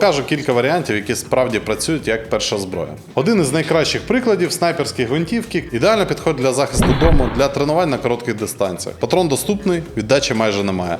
покажу кілька варіантів, які справді працюють як перша зброя. Один із найкращих прикладів снайперські гвинтівки ідеально підходить для захисту дому для тренувань на коротких дистанціях. Патрон доступний, віддачі майже немає.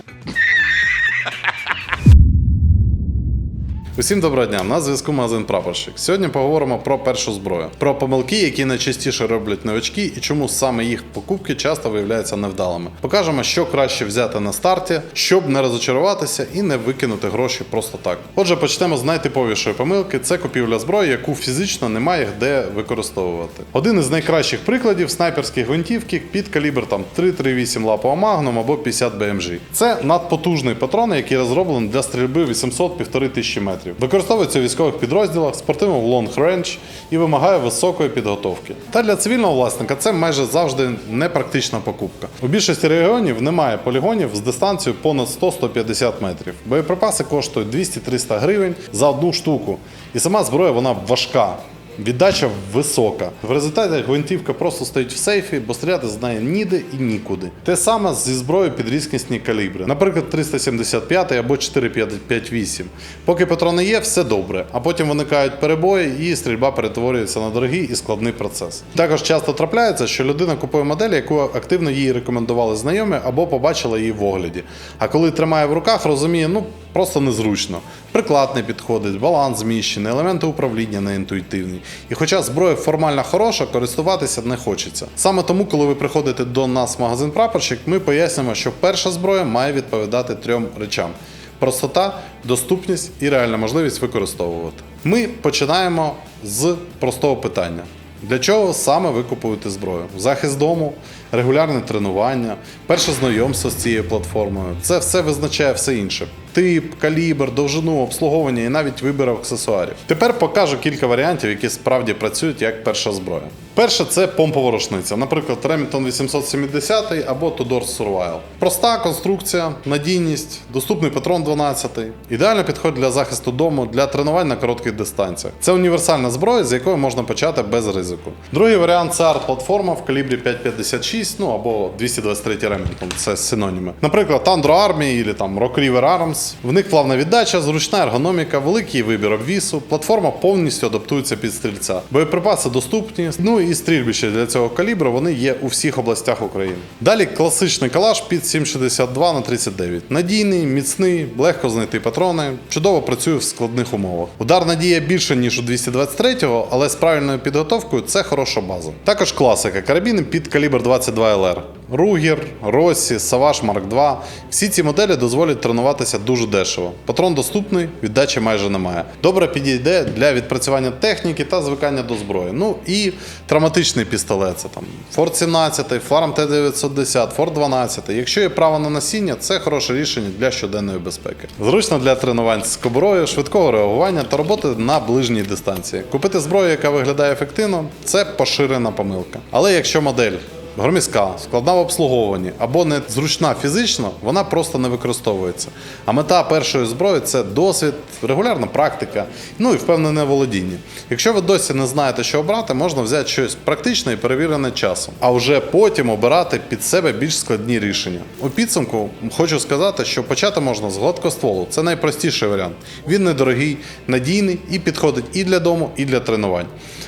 Усім доброго дня, на зв'язку магазин Прапорщик. Сьогодні поговоримо про першу зброю, про помилки, які найчастіше роблять новачки, і чому саме їх покупки часто виявляються невдалими. Покажемо, що краще взяти на старті, щоб не розочаруватися і не викинути гроші просто так. Отже, почнемо з найтиповішої помилки: це купівля зброї, яку фізично немає де використовувати. Один із найкращих прикладів снайперські гвинтівки під калібр там 338 лапова Magnum або 50 BMG. Це надпотужний патрон, який розроблений для стрільби 800-1500 тисячі метрів. Використовується у військових підрозділах, спортивному лонг range і вимагає високої підготовки. Та для цивільного власника це майже завжди непрактична покупка. У більшості регіонів немає полігонів з дистанцією понад 100-150 метрів. Боєприпаси коштують 200-300 гривень за одну штуку. І сама зброя вона важка. Віддача висока. В результаті гвинтівка просто стоїть в сейфі, бо стріляти з неї ніде і нікуди. Те саме зі зброєю під різкісні калібри, наприклад, 375 або 458. Поки патрони є, все добре, а потім виникають перебої і стрільба перетворюється на дорогий і складний процес. Також часто трапляється, що людина купує модель, яку активно їй рекомендували знайомі або побачила її в огляді. А коли тримає в руках, розуміє, ну просто незручно. Приклад не підходить, баланс зміщений, елементи управління не інтуїтивні. І хоча зброя формально хороша, користуватися не хочеться. Саме тому, коли ви приходите до нас в магазин прапорщик, ми пояснюємо, що перша зброя має відповідати трьом речам: простота, доступність і реальна можливість використовувати. Ми починаємо з простого питання. Для чого саме ви купуєте зброю? Захист дому, регулярне тренування, перше знайомство з цією платформою. Це все визначає все інше: тип, калібр, довжину, обслуговування і навіть вибір аксесуарів. Тепер покажу кілька варіантів, які справді працюють як перша зброя. Перше це помпова рушниця, наприклад, Remington 870 або Tudor Survival. Проста конструкція, надійність, доступний патрон 12. Ідеально підходить для захисту дому, для тренувань на коротких дистанціях. Це універсальна зброя, з якої можна почати без ризику. Другий варіант це арт-платформа в калібрі 5,56, ну або 223 Remington, це синоніми. Наприклад, Tundra Army або там Rock River Arms. В них плавна віддача, зручна ергономіка, великий вибір обвісу. Платформа повністю адаптується під стрільця. Боєприпаси доступні. Ну і стрільбище для цього калібру вони є у всіх областях України. Далі класичний калаш під 7,62 на 39. Надійний, міцний, легко знайти патрони, чудово працює в складних умовах. Ударна дія більше, ніж у 223-го, але з правильною підготовкою це хороша база. Також класика карабіни під калібр 22 ЛР. Ругер, Росі, Саваш Марк 2. Всі ці моделі дозволять тренуватися дуже дешево. Патрон доступний, віддачі майже немає. Добре підійде для відпрацювання техніки та звикання до зброї. Ну і травматичний пістолет. Це там Форт 17, Фарм Т910, Форт 12. Якщо є право на насіння, це хороше рішення для щоденної безпеки. Зручно для тренувань з кобурою, швидкого реагування та роботи на ближній дистанції. Купити зброю, яка виглядає ефективно, це поширена помилка. Але якщо модель громіська, складна в обслуговуванні або не зручна фізично, вона просто не використовується. А мета першої зброї це досвід, регулярна практика, ну і впевнене володіння. Якщо ви досі не знаєте, що обрати, можна взяти щось практичне і перевірене часом, а вже потім обирати під себе більш складні рішення. У підсумку хочу сказати, що почати можна з гладкостволу. Це найпростіший варіант. Він недорогий, надійний і підходить і для дому, і для тренувань.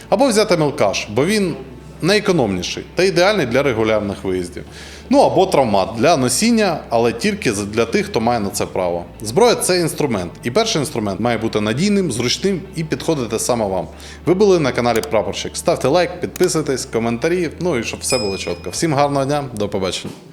Або взяти мелкаш, бо він найекономніший та ідеальний для регулярних виїздів. Ну або травмат для носіння, але тільки для тих, хто має на це право. Зброя це інструмент, і перший інструмент має бути надійним, зручним і підходити саме вам. Ви були на каналі Прапорщик. Ставте лайк, підписуйтесь, коментарі. Ну і щоб все було чітко. Всім гарного дня, до побачення.